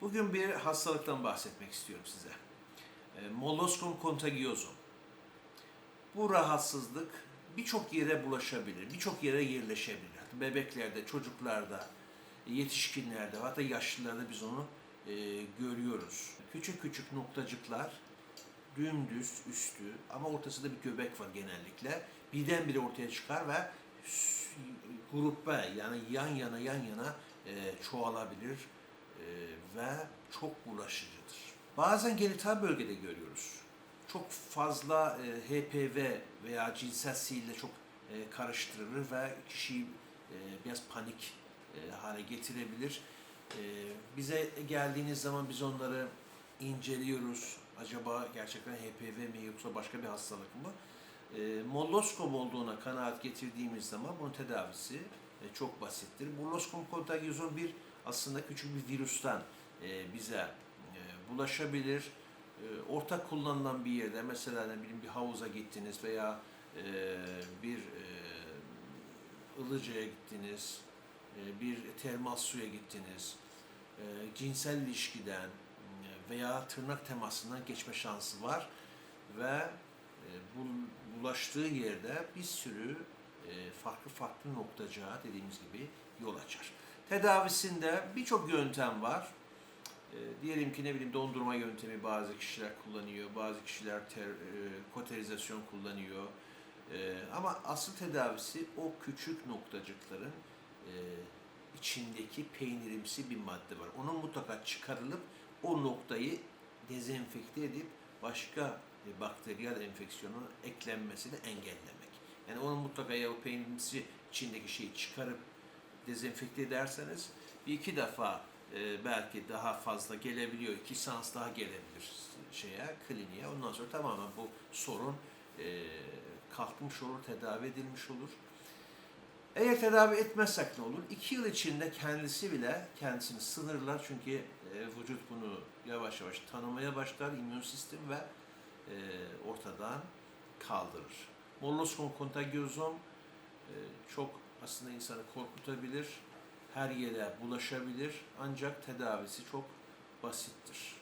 Bugün bir hastalıktan bahsetmek istiyorum size. E, Molluscum contagiosum. Bu rahatsızlık birçok yere bulaşabilir, birçok yere yerleşebilir. Bebeklerde, çocuklarda, yetişkinlerde, hatta yaşlılarda biz onu e, görüyoruz. Küçük küçük noktacıklar, dümdüz üstü ama ortasında bir göbek var genellikle. Birdenbire ortaya çıkar ve grupta yani yan yana yan yana e, çoğalabilir ve çok bulaşıcıdır. Bazen genital bölgede görüyoruz. Çok fazla e, HPV veya cinsel sihirle çok e, karıştırılır ve kişiyi e, biraz panik e, hale getirebilir. E, bize geldiğiniz zaman biz onları inceliyoruz. Acaba gerçekten HPV mi yoksa başka bir hastalık mı? E, molluskom olduğuna kanaat getirdiğimiz zaman bunun tedavisi e, çok basittir. Molluskom contagiosum bir aslında küçük bir virüsten e, bize e, bulaşabilir. E, ortak kullanılan bir yerde mesela ne bileyim bir havuza gittiniz veya e, bir e, ılıcaya gittiniz, e, bir termal suya gittiniz, e, cinsel ilişkiden e, veya tırnak temasından geçme şansı var ve e, bu bulaştığı yerde bir sürü e, farklı farklı noktacığa dediğimiz gibi yol açar. Tedavisinde birçok yöntem var. E, diyelim ki ne bileyim dondurma yöntemi bazı kişiler kullanıyor, bazı kişiler ter, e, koterizasyon kullanıyor. E, ama asıl tedavisi o küçük noktacıkların e, içindeki peynirimsi bir madde var. Onun mutlaka çıkarılıp o noktayı dezenfekte edip başka e, bakteriyel enfeksiyonun eklenmesini engellemek. Yani onun mutlaka ya o peynirimsi içindeki şeyi çıkarıp dezenfekte ederseniz bir iki defa e, belki daha fazla gelebiliyor. iki seans daha gelebilir şeye, kliniğe. Ondan sonra tamamen bu sorun e, kalkmış olur, tedavi edilmiş olur. Eğer tedavi etmezsek ne olur? İki yıl içinde kendisi bile kendisini sınırlar çünkü e, vücut bunu yavaş yavaş tanımaya başlar, immün sistem ve e, ortadan kaldırır. Molluscum contagiosum e, çok aslında insanı korkutabilir, her yere bulaşabilir ancak tedavisi çok basittir.